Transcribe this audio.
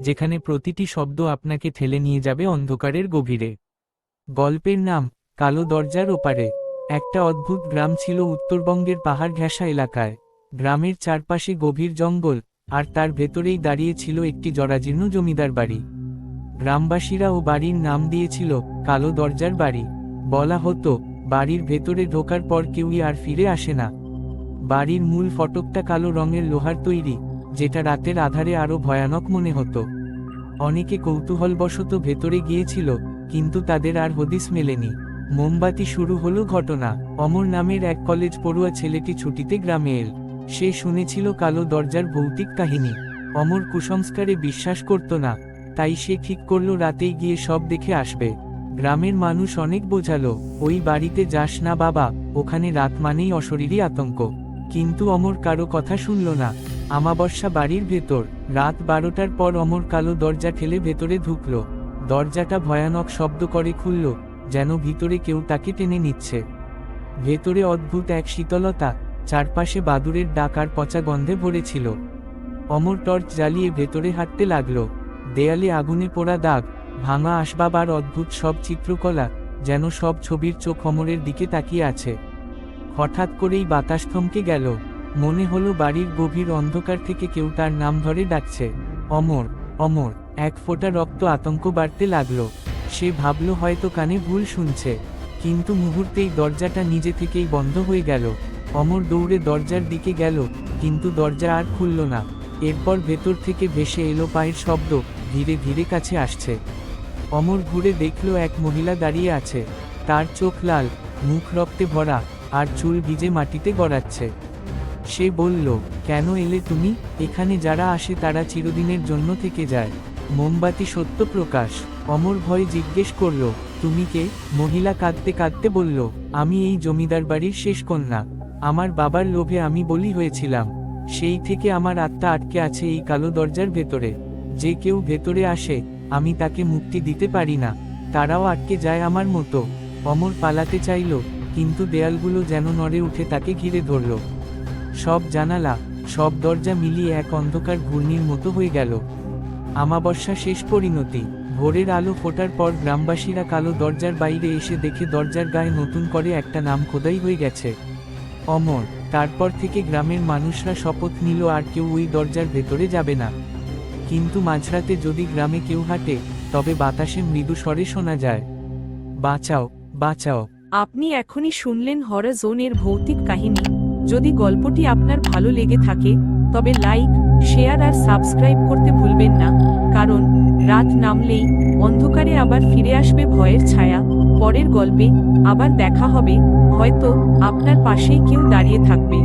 যেখানে প্রতিটি শব্দ আপনাকে ঠেলে নিয়ে যাবে অন্ধকারের গভীরে। গল্পের নাম, কালো দরজার ওপারে। একটা অদ্ভুত গ্রাম ছিল উত্তরবঙ্গের পাহাড় ঘেঁষা এলাকায়। গ্রামের চারপাশে গভীর জঙ্গল, আর তার ভেতরেই দাঁড়িয়ে ছিল একটি জরাজীর্ণ জমিদার বাড়ি। গ্রামবাসীরা ও বাড়ির নাম দিয়েছিল, কালো দরজার বাড়ি। বলা হতো, বাড়ির ভেতরে ঢোকার পর কেউই আর ফিরে আসে না। বাড়ির মূল ফটকটা কালো রঙের লোহার তৈরি। যেটা রাতের আধারে আরও ভয়ানক মনে হতো। অনেকে কৌতূহলবশত ভেতরে গিয়েছিল, কিন্তু তাদের আর হদিস মেলেনি। মোমবাতি শুরু হলো ঘটনা। অমর নামের এক কলেজ পড়ুয়া ছেলেটি ছুটিতে গ্রামে এল। সে শুনেছিল কালো দরজার ভৌতিক কাহিনী। অমর কুসংস্কারে বিশ্বাস করত না। তাই সে ঠিক করল রাতেই গিয়ে সব দেখে আসবে। গ্রামের মানুষ অনেক বোঝালো, ওই বাড়িতে যাস না বাবা, ওখানে রাত মানেই অশরীরী আতঙ্ক। কিন্তু অমর কারও কথা শুনল না। আমাবস্যা বাড়ির ভেতর। রাত বারোটার পর অমর কালো দরজা ঠেলে ভেতরে ঢুকল। দরজাটা ভয়ানক শব্দ করে খুলল, যেন ভিতরে কেউ তাকে টেনে নিচ্ছে। ভেতরে অদ্ভুত এক শীতলতা, চারপাশে বাদুরের ডাক আর পচা গন্ধে ভরেছিল। অমর টর্চ জ্বালিয়ে ভেতরে হাঁটতে লাগল। দেয়ালে আগুনে পোড়া দাগ, ভাঙা আসবাব আর অদ্ভুত সব চিত্রকলা, যেন সব ছবির চোখ অমরের দিকে তাকিয়ে আছে। হঠাৎ করেই বাতাস থমকে গেল। মনে হলো বাড়ির গভীর অন্ধকার থেকে কেউ তার নাম ধরে ডাকছে। অমর অমর, এক ফোঁটা রক্ত আতঙ্ক বাড়তে লাগল। সে ভাবল হয়তো কানে ভুল শুনছে। কিন্তু মুহূর্তেই দরজাটা নিজে থেকেই বন্ধ হয়ে গেল। অমর দৌড়ে দরজার দিকে গেল, কিন্তু দরজা আর খুলল না। এরপর ভেতর থেকে ভেসে এলো পায়ের শব্দ, ধীরে ধীরে কাছে আসছে। অমর ঘুরে দেখল এক মহিলা দাঁড়িয়ে আছে। তার চোখ লাল, মুখ রক্তে ভরা, আর চুল ভিজে মাটিতে গড়াচ্ছে। সে বলল, কেন এলে তুমি? এখানে যারা আসে তারা চিরদিনের জন্য থেকে যায়। মোমবাতি সত্য প্রকাশ। অমর ভয় জিজ্ঞেস করল, তুমি কে? মহিলা কাঁদতে কাঁদতে বলল, আমি এই জমিদার বাড়ির শেষ কন্যা। আমার বাবার লোভে আমি বলি হয়েছিলাম। সেই থেকে আমার আত্মা আটকে আছে এই কালো দরজার ভেতরে। যে কেউ ভেতরে আসে, আমি তাকে মুক্তি দিতে পারি না। তারাও আটকে যায় আমার মতো। অমর পালাতে চাইল, কিন্তু দেয়ালগুলো যেন নড়ে উঠে তাকে ঘিরে ধরল। সব জানালা, সব দরজা মিলিয়ে এক অন্ধকার ঘূর্ণির মতো হয়ে গেল। আমাবস্যা শেষ পরিণতি। ভোরের আলো ফোটার পর গ্রামবাসীরা কালো দরজার বাইরে এসে দেখে দরজার গায়ে নতুন করে একটা নাম খোদাই হয়ে গেছে। অমর। তারপর থেকে গ্রামের মানুষরা শপথ নিল, আর কেউ ওই দরজার ভেতরে যাবে না। কিন্তু মাঝরাতে যদি গ্রামে কেউ হাঁটে, তবে বাতাসে মৃদু স্বরে শোনা যায়। বাঁচাও বাঁচাও। আপনি এখনই শুনলেন হরর জোনের ভৌতিক কাহিনী। যদি গল্পটি আপনার ভালো লেগে থাকে, তবে লাইক, শেয়ার আর সাবস্ক্রাইব করতে ভুলবেন না, কারণ রাত নামলেই অন্ধকারে আবার ফিরে আসবে ভয়ের ছায়া। পরের গল্পে আবার দেখা হবে, হয়তো আপনার পাশেই কেউ দাঁড়িয়ে থাকবে।